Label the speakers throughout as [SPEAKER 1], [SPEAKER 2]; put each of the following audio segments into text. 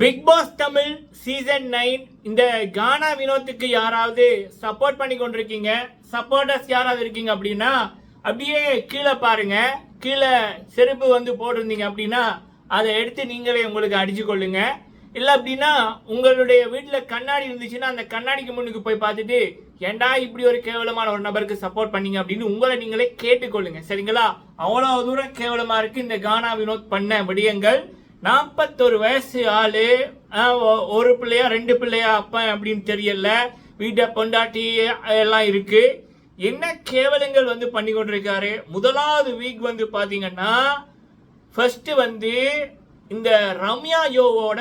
[SPEAKER 1] Big Boss Tamil season nine இந்த கானா வினோத்துக்கு யாராவது support பண்ணி கொண்டிருக்கீங்க? சப்போர்ட்டர்ஸ் யாராவது இருக்கீங்க அப்படின்னா அப்படியே கீழே பாருங்க. கீழே செருப்பு வந்து போட்டிருந்தீங்க அப்படின்னா அதை எடுத்து நீங்களே உங்களுக்கு அடிச்சு கொள்ளுங்க. இல்லை அப்படின்னா உங்களுடைய வீட்டில் கண்ணாடி இருந்துச்சுன்னா அந்த கண்ணாடிக்கு முன்னுக்கு போய் பார்த்துட்டு ஏன்டா இப்படி ஒரு கேவலமான ஒரு நபருக்கு சப்போர்ட் பண்ணீங்க? அப்படின்னு உங்களை நீங்களே கேட்டுக்கொள்ளுங்க. சரிங்களா? அவ்வளோ தூரம் கேவலமாக இருக்குது இந்த கானா வினோத் பண்ண விடயங்கள். நாற்பத்தொரு வயசு ஆளு. ஒரு பிள்ளையா ரெண்டு பிள்ளையா அப்பன் அப்படின்னு தெரியல. வீட்டை பொண்டாட்டி எல்லாம் இருக்கு. என்ன கேவலங்கள் வந்து பண்ணி கொண்டிருக்காரு? முதலாவது வீக் வந்து பார்த்தீங்கன்னா ஃபர்ஸ்ட் வந்து இந்த ரம்யா யோவோட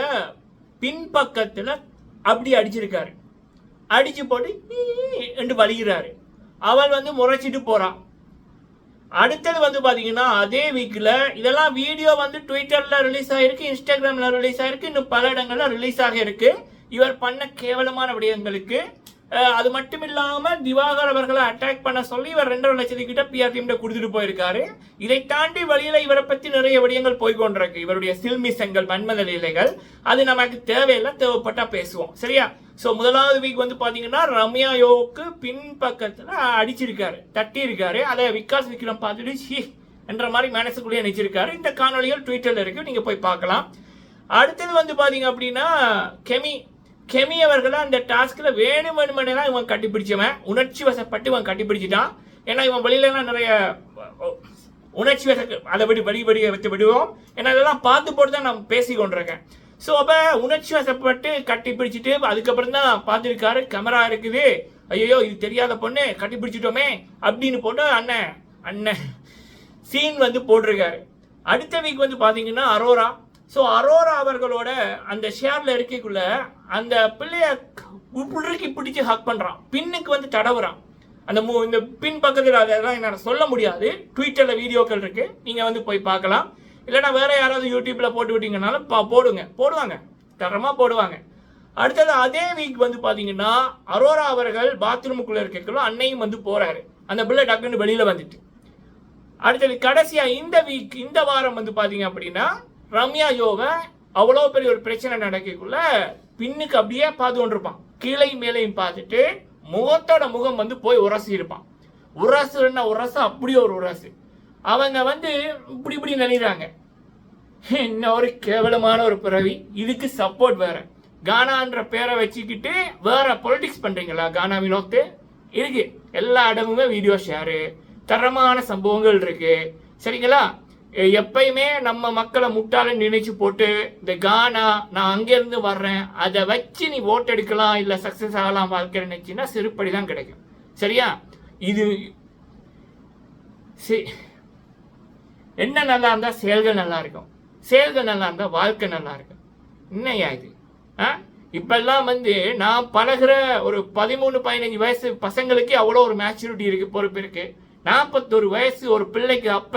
[SPEAKER 1] பின்பக்கத்தில் அப்படி அடிச்சிருக்காரு. அடிச்சு போட்டு என்று வலிக்கிறாரு அவள் வந்து முறைச்சிட்டு போறான். அடுத்தது வந்து பார்த்தீங்கன்னா அதே வீக்கில் இதெல்லாம் வீடியோ வந்து ட்விட்டரில் ரிலீஸ் ஆகிருக்கு இன்ஸ்டாகிராமில் ரிலீஸ் ஆகிருக்கு இன்னும் பல இடங்களில் ரிலீஸ் ஆகியிருக்கு இவர் பண்ண கேவலமான விடயங்களுக்கு அது மட்டும் இல்லாமல் திவாகர் அவர்களை அட்டாக் பண்ண சொல்லி இவர் ரெண்டரை லட்சத்து கிட்ட பிஆர் டீம்ல கொடுத்துட்டு போயிருக்காரு. இதை தாண்டி வழியில் இவரை பற்றி நிறைய விடயங்கள் போய்கொண்டிருக்கு இவருடைய சில்மிசங்கள் மன்மத லீலைகள் அது நமக்கு தேவையில்லை தேவைப்பட்டா பேசுவோம். சரியா? ஸோ முதலாவது வீக் வந்து பார்த்தீங்கன்னா ரம்யா யோவுக்கு பின்பக்கத்தில் அடிச்சிருக்காரு தட்டி இருக்காரு அதை விகாஸ் விக்ரம் பார்த்துட்டு ஷி என்ற மாதிரி மனசுக்குள்ளேயே நினைச்சிருக்காரு. இந்த காணொளிகள் ட்விட்டரில் இருக்கு நீங்கள் போய் பார்க்கலாம். அடுத்தது வந்து பார்த்தீங்க அப்படின்னா கெமி. கெமி அவர்களை அந்த டாஸ்கில் வேணும் தான் இவன் கட்டிப்பிடிச்சவன் உணர்ச்சி வசப்பட்டு இவன் கட்டிப்பிடிச்சிட்டான் ஏன்னா இவன் வெளியிலலாம் நிறைய உணர்ச்சி வச அதை விடு வழி வழியை வச்சு விடுவோம். ஏன்னா இதெல்லாம் பார்த்து போட்டு தான் நான் பேசி கொண்டிருக்கேன் ஸோ அப்போ உணர்ச்சி வசப்பட்டு கட்டி பிடிச்சிட்டு அதுக்கப்புறம் தான் பார்த்துருக்காரு கேமரா இருக்குது. ஐயோ இது தெரியாத பொண்ணு கட்டி பிடிச்சிட்டோமே அப்படின்னு போட்டு அண்ணன் அண்ணன் சீன் வந்து போட்டிருக்காரு. அடுத்த வீக் வந்து பார்த்தீங்கன்னா அரோரா. ஸோ அரோரா அவர்களோட அந்த ஷேரில் இருக்கக்குள்ள அந்த பிள்ளைய புடுக்கி பிடிச்சி ஹக் பண்ணுறான் பின்னுக்கு வந்து தடவுறான். அந்த மு- இந்த பின் பக்கத்தில் அதெல்லாம் என்னால் சொல்ல முடியாது. ட்விட்டரில் வீடியோக்கள் இருக்குது நீங்கள் வந்து போய் பார்க்கலாம். இல்லைன்னா வேறு யாராவது யூடியூப்பில் போட்டு விட்டிங்கனாலும் பா- போடுங்க. போடுவாங்க. தரமாக போடுவாங்க. அடுத்தது அதே வீக் வந்து பார்த்தீங்கன்னா அரோரா அவர்கள் பாத்ரூமுக்குள்ளே இருக்கக்குள்ள அன்னையும் வந்து போகிறாரு அந்த பிள்ளை டக்குன்னு வெளியில் வந்துட்டு. அடுத்தது கடைசியாக இந்த வீக் இந்த வாரம் வந்து பார்த்தீங்க அப்படின்னா ரம்யா யோகா அவ்வளோ பெரிய ஒரு பிரச்சனை நடக்கக்குள்ள பின்னுக்கு அப்படியே பார்த்து கொண்டிருப்பான். கீழே மேலையும் பார்த்துட்டு முகத்தோட முகம் வந்து போய் உரசி இருப்பான் உரசுன்னா உரசு அப்படி ஒரு உரசு. அவங்க வந்து இப்படி இப்படி நினைறாங்க என்ன ஒரு கேவலமான ஒரு பிறவி. இதுக்கு சப்போர்ட் வேற. கானான்ற பேரை வச்சுக்கிட்டு வேற பொலிட்டிக்ஸ் பண்றீங்களா? கானா வினோத்து? இருக்கு. எல்லா இடமுமே வீடியோ ஷேரு தரமான சம்பவங்கள் இருக்கு. சரிங்களா? எப்பயுமே நம்ம மக்களை முட்டாள நினைச்சு போட்டு இந்த கானா நான் அங்கேருந்து வர்றேன். அதை வச்சு நீ ஓட் எடுக்கலாம். இல்லை சக்ஸஸ் ஆகலாம் வாழ்க்கை நினைச்சின்னா செருப்படி தான் கிடைக்கும். சரியா? இது சரி என்ன நல்லா இருந்தா செயல்கள் நல்லா இருக்கும். செயல்கள் நல்லா இருந்தா வாழ்க்கை நல்லா இருக்கும். என்னையா இது? ஆ? இப்பெல்லாம் வந்து நான் பழகுற ஒரு பதிமூணு பதினஞ்சு வயசு பசங்களுக்கு அவ்வளோ ஒரு மேச்சூரிட்டி இருக்கு பொறுப்பு இருக்குது நாற்பத்தொரு வயசு ஒரு பிள்ளைக்கு அப்ப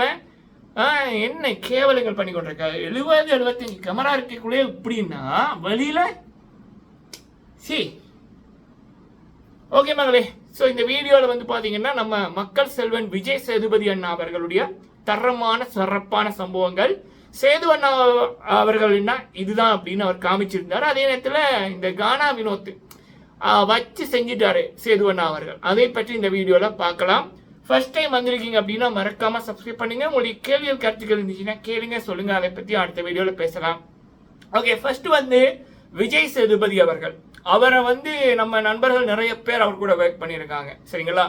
[SPEAKER 1] என்ன கேவலங்கள் பண்ணி கொண்டிருக்காரு எழுபது எழுபத்தஞ்சு கேமரா இருக்கக்குள்ளே இப்படின்னா வழியில் சி. ஓகே மகளே. ஸோ இந்த வீடியோவில் வந்து பார்த்தீங்கன்னா நம்ம மக்கள் செல்வன் விஜய் சேதுபதி அண்ணா அவர்களுடைய தரமான சிறப்பான சம்பவங்கள். சேது அண்ணா அவர்கள்னா இதுதான் அப்படின்னு அவர் காமிச்சிருந்தார். அதே நேரத்தில் இந்த கானா வினோத் வச்சு செஞ்சிட்டாரு சேது அண்ணா அவர்கள். அதை பற்றி இந்த வீடியோவில் பார்க்கலாம். ஃபர்ஸ்ட் டைம் வந்திருக்கீங்க அப்படின்னா மறக்காமல் சப்ஸ்கிரைப் பண்ணுங்க. உங்களுடைய கேள்விகள் கருத்துக்கள் இருந்துச்சுன்னா கேளுங்க சொல்லுங்க. அதை பற்றி அடுத்த வீடியோவில் பேசலாம். ஓகே ஃபர்ஸ்ட் வந்து விஜய் சேதுபதி அவர்கள். அவரை வந்து நம்ம நண்பர்கள் நிறைய பேர் அவர் கூட ஒர்க் பண்ணியிருக்காங்க. சரிங்களா?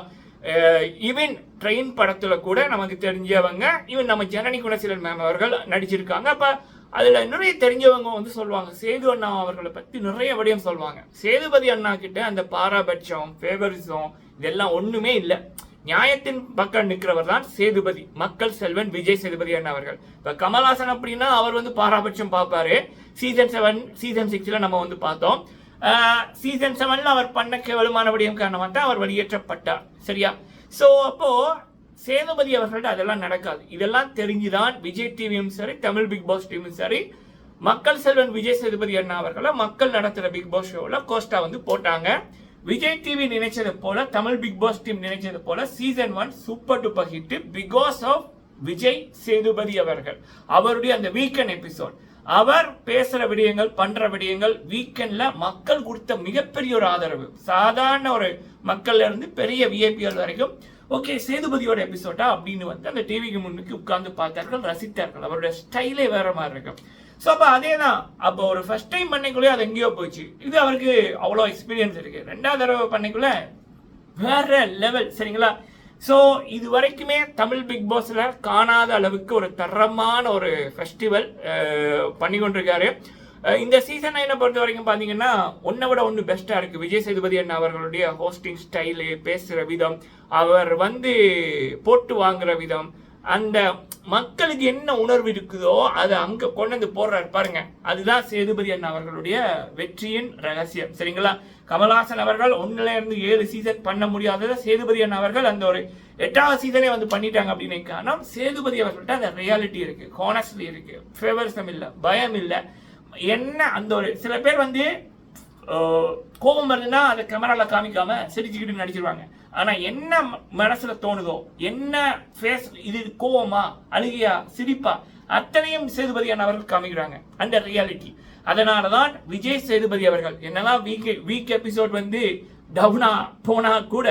[SPEAKER 1] ஈவன் ட்ரெயின் படத்தில் கூட நமக்கு தெரிஞ்சவங்க ஈவன் நம்ம ஜனனி குணசீலன் மேம் அவர்கள் நடிச்சிருக்காங்க. அப்போ அதில் நிறைய தெரிஞ்சவங்க வந்து சொல்லுவாங்க. சேது அண்ணா அவர்களை பற்றி நிறைய விடயம் சொல்லுவாங்க. சேதுபதி அண்ணா கிட்ட அந்த பாராபட்சம் ஃபேவரிசம் இதெல்லாம் ஒன்றுமே இல்லை. நியாயத்தின் பக்கம் நிற்கிறவர் தான் சேதுபதி மக்கள் செல்வன் விஜய் சேதுபதி அண்ணா அவர்கள். இப்போ கமல்ஹாசன் அப்படின்னா அவர் வந்து பாராபட்சம் பார்ப்பாரு. சீசன் செவன் சீசன் சிக்ஸில் நம்ம வந்து பார்த்தோம். சீசன் செவனில் அவர் பண்ண கேவலமான விடயம் காரணமாக தான் அவர் வெளியேற்றப்பட்டார். சரியா? ஸோ அப்போது சேதுபதி அவர்கள்ட்ட அதெல்லாம் நடக்காது. இதெல்லாம் தெரிஞ்சுதான் விஜய் டிவியும் சரி தமிழ் பிக் பாஸ் டிவியும் சரி மக்கள் செல்வன் விஜய் சேதுபதி அண்ணா அவர்களை மக்கள் நடத்துகிற பிக் பாஸ் ஷோவில் கோஸ்டா வந்து போட்டாங்க. விஜய் டிவி நினைச்சது போல தமிழ் பிக் பாஸ் டீம் நினைச்சது போல season one super duper hit because of Vijay Sethupathi அவர்கள். அவருடைய அந்த வீக்கெண்ட் எபிசோட் அவர் பேசுகிற விடயங்கள் பண்ணுற விடயங்கள் வீக்கெண்டில் மக்கள் கொடுத்த மிகப்பெரிய ஒரு ஆதரவு. சாதாரண ஒரு மக்கள்ல இருந்து பெரிய விஐபிஎல் வரைக்கும் ஓகே சேதுபதியோட எபிசோடா அப்படின்னு வந்து அந்த டிவிக்கு முன்னுக்கு உட்கார்ந்து பார்த்தார்கள் ரசித்தார்கள். அவருடைய ஸ்டைலே வேற மாதிரி இருக்கும். ஸோ அப்போ அதே தான் அப்போ ஒரு ஃபர்ஸ்ட் டைம் பண்ணைக்குள்ளே அது எங்கேயோ போச்சு. இது அவருக்கு அவ்வளோ எக்ஸ்பீரியன்ஸ் இருக்கு. ரெண்டாவது தடவை பண்ணைக்குள்ள வேற லெவல் சரிங்களா? ஸோ இது வரைக்குமே தமிழ் பிக் பாஸில் காணாத அளவுக்கு ஒரு தரமான ஒரு ஃபெஸ்டிவல் பண்ணி கொண்டிருக்காரு. இந்த சீசன் நைனை பொறுத்த வரைக்கும் பார்த்தீங்கன்னா ஒன்றை விட ஒன்று பெஸ்ட்டாக இருக்குது விஜய் சேதுபதி அண்ணா அவர்களுடைய ஹோஸ்டிங் ஸ்டைலு பேசுகிற விதம் அவர் வந்து போட்டு வாங்குற விதம் அந்த மக்களுக்கு என்ன உணர்வு இருக்குதோ அதை அங்கே கொண்டு வந்து போடுறாரு. பாருங்க அதுதான் சேதுபதி அண்ணா அவர்களுடைய வெற்றியின் ரகசியம். சரிங்களா? கமல்ஹாசன் அவர்கள் ஒன்றுல இருந்து ஏழு சீசன் பண்ண முடியாததை சேதுபதி அண்ணா அவர்கள் அந்த ஒரு எட்டாவது சீசனே வந்து பண்ணிட்டாங்க அப்படின்னு காரணம் சேதுபதி அவர்கள்ட்ட அந்த ரியாலிட்டி இருக்கு. ஹானஸ்ட்லி இருக்கு. ஃபேவரிசம் இல்லை. பயம் இல்லை. என்ன அந்த ஒரு சில பேர் வந்து கோபம் வருதுன்னா அதை கேமராவில் காமிக்காம சிரிச்சுக்கிட்டு நடிச்சிருவாங்க. ஆனால் என்ன மனசில் தோணுதோ என்ன ஃபேஸ் இது கோவமா அழுகியா சிரிப்பா அத்தனையும் சேதுபதி அவர்கள் காமிக்கிறாங்க. அந்த ரியாலிட்டி அதனால தான் விஜய் சேதுபதி அவர்கள் என்னதான் வீக் வீக் எபிசோட் வந்து டவுனா போனா கூட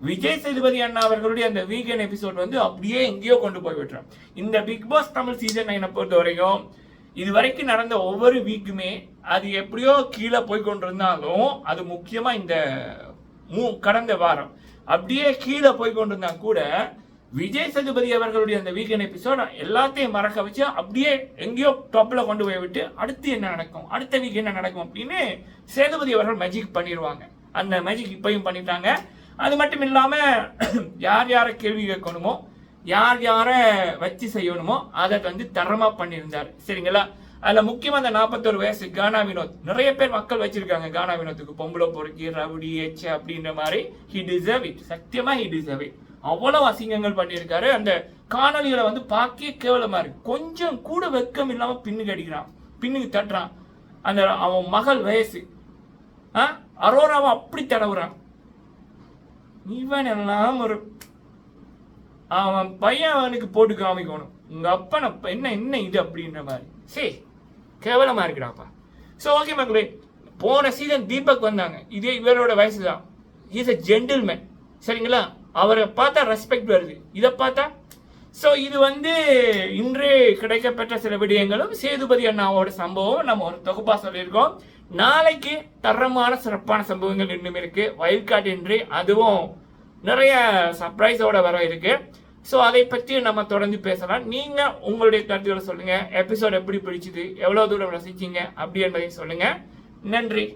[SPEAKER 1] விஜய் சேதுபதி அண்ணா அவர்களுடைய அந்த வீக்கெண்ட் எபிசோட் வந்து அப்படியே எங்கேயோ கொண்டு போய் விட்டுறோம் இந்த பிக் பாஸ் தமிழ் சீசன் நைனை பொறுத்த வரைக்கும் இது வரைக்கும் நடந்த ஒவ்வொரு வீக்குமே அது எப்படியோ கீழே போய் கொண்டிருந்தாலும் அது முக்கியமாக இந்த மூ கடந்த வாரம் அப்படியே கீழே போய் கொண்டிருந்தா கூட விஜய் சேதுபதி அவர்களுடைய அந்த வீக்கெண்ட் எபிசோட் எல்லாத்தையும் மறக்க வச்சு அப்படியே எங்கேயோ டாப்பில் கொண்டு போய் விட்டு அடுத்து என்ன நடக்கும்? அடுத்த வீக் என்ன நடக்கும் அப்படின்னு சேதுபதி அவர்கள் மேஜிக் பண்ணிடுவாங்க. அந்த மேஜிக் இப்பையும் பண்ணிட்டாங்க. அது மட்டும் இல்லாமல் யார் யாரை கேள்வி கேட்கணுமோ யார் யாரை வச்சு செய்யணுமோ அதை வந்து தரமாக பண்ணியிருந்தார். சரிங்களா? அதில் முக்கியமாக அந்த நாற்பத்தொரு வயசு கானா வினோத். நிறைய பேர் மக்கள் வச்சிருக்காங்க கானா வினோத்துக்கு. பொம்பளை பொறுக்கி ரவுடி ஹெச் அப்படின்ற மாதிரி. ஹி டிசர்வ் இட் சத்தியமாக ஹி டிசர்வ் இட் அவ்வளவு அசிங்கங்கள் பண்ணியிருக்காரு. அந்த காணொலிகளை வந்து பார்க்கவே கேவலமா இருக்கு. கொஞ்சம் கூட வெக்கம் இல்லாமல் பின்னுக்கு அடிக்கிறான். பின்னுக்கு தட்டுறான். அந்த அவன் மகள் வயசு. ஆ? அரோராவை அப்படி தடவுறான். இவன் எல்லாம் ஒரு அவன் பையன் அவனுக்கு போட்டு காமிக்கணும். உங்க அப்பனை என்ன என்ன இது அப்படின்ற மாதிரி. சரி கேவலமா இருக்கிறாப்பா ஸோ ஓகே மக்களே போன சீசன் தீபக் வந்தாங்க. இதே இவரோட வயசு தான் இஸ் அ ஜென்டில்மேன் சரிங்களா? அவரை பார்த்தா ரெஸ்பெக்ட் வருது. இதை பார்த்தா ஸோ இது வந்து இன்று கிடைக்கப்பெற்ற சில விடயங்களும் சேதுபதி அண்ணாவோட சம்பவம் நம்ம ஒரு தொகுப்பாக சொல்லியிருக்கோம். நாளைக்கு தரமான சிறப்பான சம்பவங்கள் இன்னும் இருக்கு. வயல் இன்றி அதுவும் நிறைய சர்ப்ரைஸோட வர இருக்கு. ஸோ அதை பற்றி நம்ம தொடர்ந்து பேசலாம். நீங்கள் உங்களுடைய கருத்துக்களை சொல்லுங்கள் எபிசோட் எப்படி பிடிச்சிது? எவ்வளோ தூரம் ரசிச்சிங்க? அப்படி என்பதையும் சொல்லுங்கள் நன்றி.